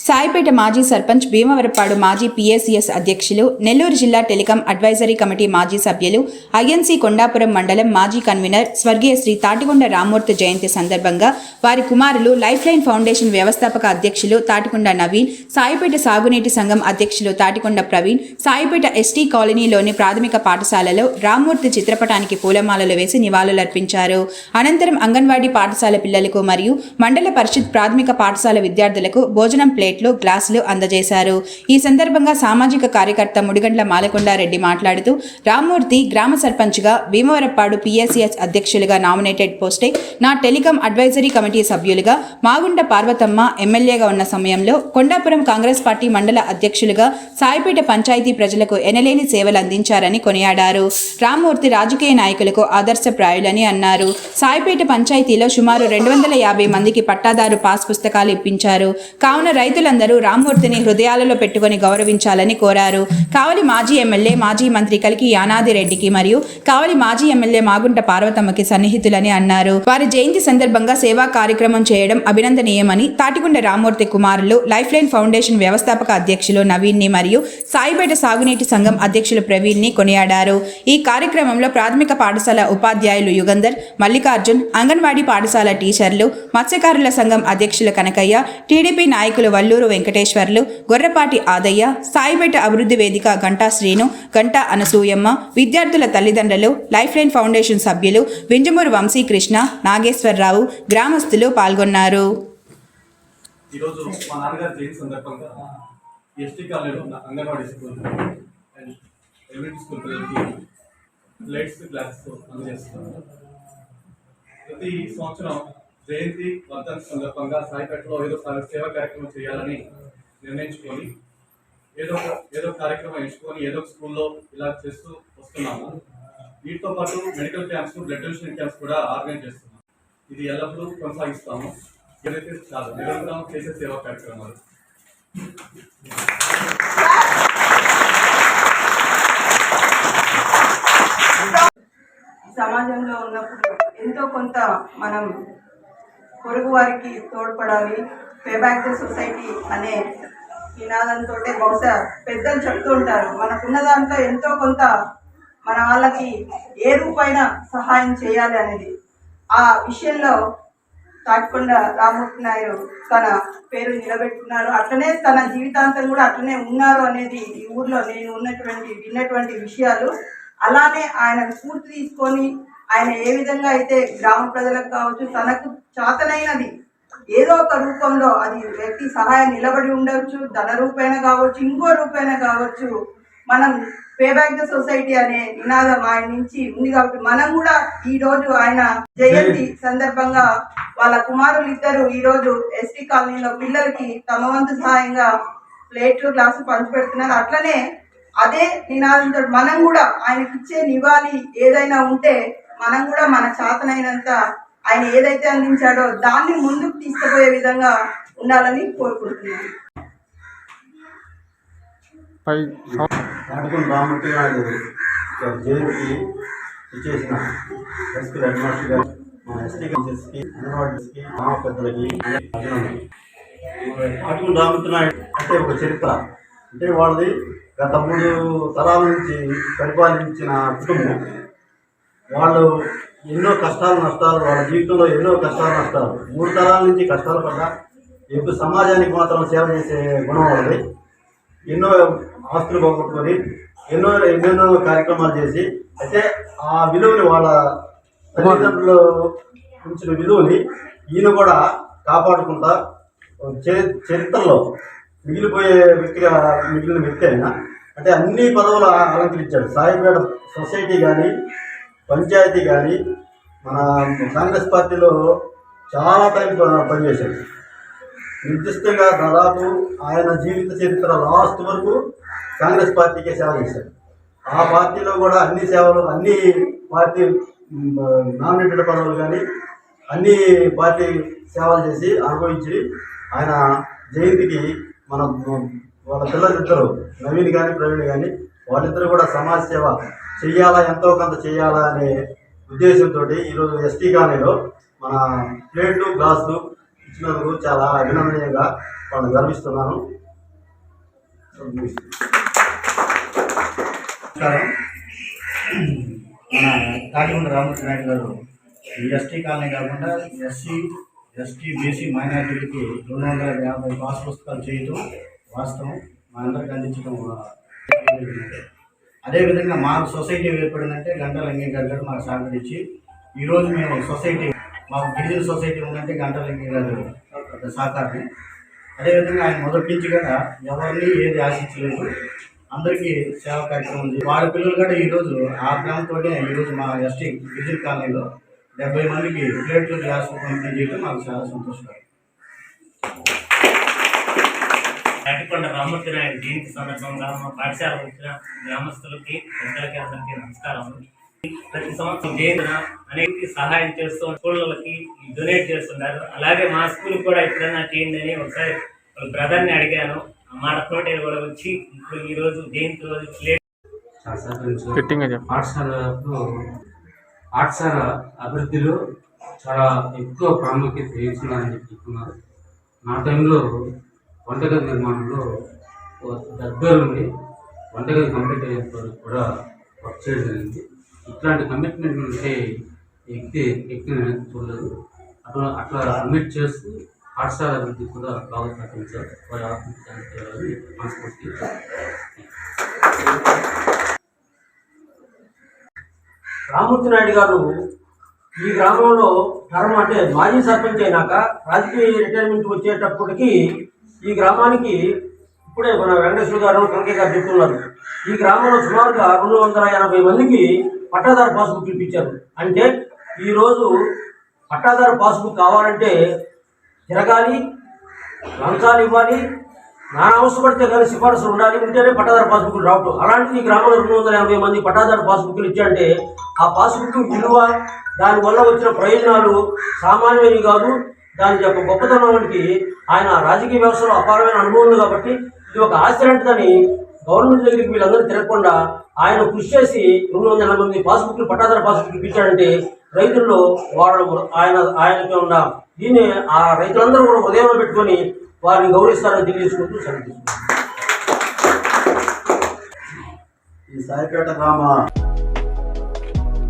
సాయిపేట మాజీ సర్పంచ్ భీమవరపాడు మాజీ పిఎస్సిఎస్ అధ్యక్షులు నెల్లూరు జిల్లా టెలికాం అడ్వైజరీ కమిటీ మాజీ సభ్యులు ఐఎన్సీ కొండాపురం మండలం మాజీ కన్వీనర్ స్వర్గీయ శ్రీ తాటికొండ రామ్మూర్తి జయంతి సందర్భంగా వారి కుమారులు లైఫ్ లైన్ ఫౌండేషన్ వ్యవస్థాపక అధ్యక్షులు తాటికొండ నవీన్ సాయిపేట సాగునీటి సంఘం అధ్యక్షులు తాటికొండ ప్రవీణ్ సాయిపేట ఎస్టీ కాలనీలోని ప్రాథమిక పాఠశాలలో రామ్మూర్తి చిత్రపటానికి పూలమాలలు వేసి నివాళులర్పించారు. అనంతరం అంగన్వాడీ పాఠశాల పిల్లలకు మరియు మండల పరిషత్ ప్రాథమిక పాఠశాల విద్యార్థులకు భోజనం ప్లేట్లు గ్లాసులు అందజేశారు. ఈ సందర్భంగా సామాజిక కార్యకర్త ముడిగండ్ల మాలకొండారెడ్డి మాట్లాడుతూ రామ్మూర్తి గ్రామ సర్పంచ్గా భీమవరప్పాడు పిఎస్సిఎస్ అధ్యక్షులుగా నామినేటెడ్ పోస్టే నా టెలికాం అడ్వైజరీ కమిటీ సభ్యులుగా మాగుంట పార్వతమ్మ ఎమ్మెల్యేగా ఉన్న సమయంలో కొండాపురం కాంగ్రెస్ పార్టీ మండల అధ్యక్షులుగా సాయిపేట పంచాయతీ ప్రజలకు ఎనలేని సేవలు అందించారని కొనియాడారు. రామ్మూర్తి రాజకీయ నాయకులకు ఆదర్శప్రాయులని అన్నారు. సాయిపేట పంచాయతీలో సుమారు రెండు వందల యాభై మందికి పట్టాదారు పాస్ పుస్తకాలు ఇప్పించారు. కావున రైతు రైతులందరూ రామ్మూర్తిని హృదయాలలో పెట్టుకొని గౌరవించాలని కోరారు. కావలి మాజీ ఎమ్మెల్యే మాజీ మంత్రి కలికి యానాది రెడ్డికి మరియు కావలి మాజీ ఎమ్మెల్యే మాగుంట పార్వతమ్మకి సన్నిహితులని అన్నారు. వారి జయంతి సందర్భంగా సేవా కార్యక్రమం చేయడం అభినందనీయమని తాటికొండ రామ్మూర్తి కుమారులు లైఫ్ లైన్ ఫౌండేషన్ వ్యవస్థాపక అధ్యక్షులు నవీన్ని మరియు సాయిపేట సాగునీటి సంఘం అధ్యక్షులు ప్రవీణ్ని కొనియాడారు. ఈ కార్యక్రమంలో ప్రాథమిక పాఠశాల ఉపాధ్యాయులు యుగంధర్ మల్లికార్జున్ అంగన్వాడీ పాఠశాల టీచర్లు మత్స్యకారుల సంఘం అధ్యక్షులు కనకయ్య టీడీపీ నాయకులు వల్లూరు వెంకటేశ్వర్లు గొర్రపాటి ఆదయ్య సాయిపేట అభివృద్ధి వేదిక గంటా శ్రీను గంటా అనసూయమ్మ విద్యార్థుల తల్లిదండ్రులు లైఫ్ లైన్ ఫౌండేషన్ సభ్యులు వింజమూరు వంశీకృష్ణ నాగేశ్వరరావు గ్రామస్తులు పాల్గొన్నారు. ఈరోజు మా జయంతి సందర్భంగా ఎస్టీ కాలనీలో anganwadi school and elementary school పిల్లలకి లైట్స్ క్లాసెస్ ప్రతి సంవత్సరం జయంతి వర్ధన్ సందర్భంగా సాయిపేటలో ఏదో సేవా కార్యక్రమం చేయాలని నిర్ణయించుకొని ఏదో ఒక ఏదో కార్యక్రమం ఎంచుకొని ఏదో స్కూల్లో ఇలా చేస్తూ వస్తున్నాము. వీటితో పాటు medical camps blood donation camps కూడా ఆర్గనైజ్ చేస్తున్నాం. ఇది ఎల్లప్పుడూ కొనసాగిస్తాము. ఏదైతే చాలు నిరంతరం చేసే సేవా కార్యక్రమాలు. సమాజంలో ఉన్నప్పుడు ఎంతో కొంత మనం పొరుగు వారికి తోడ్పడాలి. పే బ్యాక్ సొసైటీ అనే నినాదంతో బహుశా పెద్దలు చెప్తూ ఉంటారు. మనకున్న దాంట్లో ఎంతో కొంత మన వాళ్ళకి ఏ రూపైన సహాయం చేయాలి అనేది. ఆ విషయంలో తాటికొండ రామూర్తి నాయుడు తన పేరు నిలబెట్టుకున్నారు అట్లనే తన జీవితాంతం కూడా అట్లనే ఉన్నారు అనేది ఈ ఊర్లో నేను ఉన్నటువంటి విన్నటువంటి విషయాలు. అలానే ఆయన స్ఫూర్తి తీసుకొని ఆయన ఏ విధంగా అయితే గ్రామ ప్రజలకు కావచ్చు తనకు చాతనైనది ఏదో ఒక రూపంలో అది వ్యక్తి సహాయం నిలబడి ఉండవచ్చు ధన రూపేణ కావచ్చు ఇంకో రూపేణ కావచ్చు. మనం పే బ్యాక్ ద సొసైటీ అనే నినాదం ఆయన నుంచి ఉంది కాబట్టి మనం కూడా ఈ రోజు ఆయన జయంతి సందర్భంగా వాళ్ళ కుమారులు ఇద్దరు ఈ రోజు ఎస్టీ కాలనీలో పిల్లలకి తమ వంతు సహాయంగా ప్లేట్లు గ్లాసు పంచిపెడుతున్నారు అట్లనే అదే నినాదంతో మనం కూడా ఆయనకి ఇచ్చే నివాళి ఏదైనా ఉంటే మనం కూడా మన చేతనైనంత ఆయన ఏదైతే అందించాడో దాన్ని ముందుకు తీసుకుపోయే విధంగా ఉండాలని కోరుకుంటున్నాను. నాయుడు జయంతి ఇచ్చేసిన ఎస్పీ హెడ్ మాస్టర్ గారు మా ఎస్టీ టీచర్స్కి అంగన్వాడీస్కి మా పెద్దలకి అంటే ఒక చరిత్ర. అంటే వాళ్ళది గత మూడు తరాల నుంచి పరిపాలించిన కుటుంబం. వాళ్ళు ఎన్నో కష్టాలు నష్టాలు వాళ్ళ జీవితంలో ఎన్నో కష్టాలు నష్టాలు. మూడు తరాల నుంచి కష్టాలు పడ్డా. ఎప్పుడు సమాజానికి మాత్రం సేవ చేసే గుణం వాళ్ళది. ఎన్నో ఆస్తులు పోగొట్టుకొని ఎన్నో ఎన్నెన్నో కార్యక్రమాలు చేసి అయితే ఆ విలువని వాళ్ళ తల్లిదండ్రులు ఉంచిన విలువని ఈయన కూడా కాపాడుకుంటా చరిత్రలో మిగిలిపోయే వ్యక్తిగా మిగిలిన వ్యక్తి అయినా అంటే అన్ని పదవులు అలంకరించాడు. సాయిపేట సొసైటీ కానీ పంచాయతీ కానీ మన కాంగ్రెస్ పార్టీలో చాలా టైం పనిచేశాడు. నిర్దిష్టంగా దాదాపు ఆయన జీవిత చరిత్ర లాస్ట్ వరకు కాంగ్రెస్ పార్టీకే సేవ చేశారు ఆ పార్టీలో కూడా అన్ని సేవలు అన్ని పార్టీ నామినేటెడ్ పదవులు కానీ అన్ని పార్టీ సేవలు చేసి అనుభవించి ఆయన జయంతికి మన వాళ్ళ పిల్లలిద్దరు నవీన్ కానీ ప్రవీణ్ కానీ వాళ్ళిద్దరూ కూడా సమాజ సేవ చెయ్యాలా? ఎంతో కొంత చేయాలా అనే ఉద్దేశంతో ఈరోజు ఎస్టీ కాలనీలో మన ప్లేట్లు గ్లాసులు ఇచ్చినందుకు చాలా అభినందనీయంగా వాళ్ళు గర్విస్తున్నాను. నమస్కారం. మన తాటికొండ రామకృష్ణ నాయుడు గారు ఈ ఎస్టీ కాలనీ కాకుండా ఎస్సీ ఎస్టీ బీసీ మైనార్టీలకి రెండు వందల యాభై పాస్ పుస్తకాలు చేయటం వాస్తవం. మా అందరికి అందించడం అదేవిధంగా మా సొసైటీ ఏర్పడిందంటే గంటల అంగీకార్ గారు మాకు సహకరించి ఈరోజు మేము సొసైటీ మాకు గిరిజన సొసైటీ ఉందంటే గంటల అంగీకార్ గారు పెద్ద సహకారం. అదేవిధంగా ఆయన మొదటి నుంచి కూడా ఎవరిని ఏది ఆశించలేదు అందరికీ సేవా కార్యక్రమం ఉంది. వాళ్ళ పిల్లలు కూడా ఈరోజు ఆ గ్రామంతోనే ఈరోజు మా ఎస్టీ గిరిజన కాలనీలో డెబ్బై మందికి ప్లేట్లు గ్లాసులు పంపిణీ చేయడం మాకు చాలా సంతోషకరం. తాటికొండ రామూర్తి నాయుడు జయంతి సందర్భంగా మా పాఠశాల వచ్చిన గ్రామస్తులకి పెద్దలకి అందరికీ నమస్కారం. ప్రతి సంవత్సరం జయంతిన అనేక సహాయం చేస్తూ స్కూళ్ళకి డొనేట్ చేస్తున్నారు అలాగే మా స్కూల్ కూడా ఎప్పుడైనా చేయండి అని ఒకసారి వాళ్ళ బ్రదర్ని అడిగాను. మాట తోటే కూడా వచ్చి ఇప్పుడు ఈ రోజు జయంతి రోజు ప్లేట్ పాఠశాలలో పాఠశాల అభివృద్ధిలో చాలా ఎక్కువ ప్రాముఖ్యత వహించిందని చెప్తున్నారు. నా టైంలో వంటగది నిర్మాణంలో దగ్గరుండి వంటగది కంప్లీట్ అయ్యేంత వరకు కూడా వర్క్ చేయడం జరిగింది. ఇట్లాంటి కమిట్మెంట్ ఉంటే వ్యక్తి వ్యక్తి చూడలేదు. అట్లా అట్లా కమిట్ చేస్తూ పాఠశాల అభివృద్ధి కూడా బాగా సహకరించారు వారి ఆత్మహత్యాలని మనస్ఫూర్తి రామూర్తి నాయుడు గారు ఈ గ్రామంలో టర్మ్ అంటే మాజీ సర్పంచ్ అయినాక రాజకీయ రిటైర్మెంట్ వచ్చేటప్పటికి ఈ గ్రామానికి ఇప్పుడే మన వెంకటేశ్వర గారు కనకయ్య గారు చెప్తున్నారు. ఈ గ్రామంలో సుమారుగా రెండు వందల ఎనభై మందికి పట్టాదారు పాస్బుక్ ఇప్పించారు అంటే ఈరోజు పట్టాదారు పాస్బుక్ కావాలంటే తిరగాలి లంచాలు ఇవ్వాలి నాన్న అవసరపడితే కానీ సిఫార్సులు ఉండాలి ఉంటేనే పట్టాదారు పాస్బుక్లు రావటం. అలాంటిది ఈ గ్రామంలో రెండు వందల యాభై మంది పట్టాదారు పాస్బుక్లు ఇచ్చారంటే ఆ పాస్బుక్ విలువ దానివల్ల వచ్చిన ప్రయోజనాలు సామాన్యమైనవి కాదు దాని యొక్క గొప్పతనానికి ఆయన రాజకీయ వ్యవస్థలో అపారమైన అనుభవం ఉంది కాబట్టి ఇది ఒక ఆస్తి గవర్నమెంట్ దగ్గరికి వీళ్ళందరూ తిరగకుండా ఆయన కృషి చేసి రెండు వందల ఎనభై మంది పాస్బుక్లు పట్టాదారు పాస్బుక్లు ఇప్పించాడంటే రైతుల్లో వాళ్ళు ఆయన ఆయనకి ఉన్న. దీన్ని ఆ రైతులందరూ కూడా హృదయంలో పెట్టుకొని వారిని గౌరవిస్తారని తెలియజేసుకుంటూ సెలవు ఈ సాయిపేట గ్రామ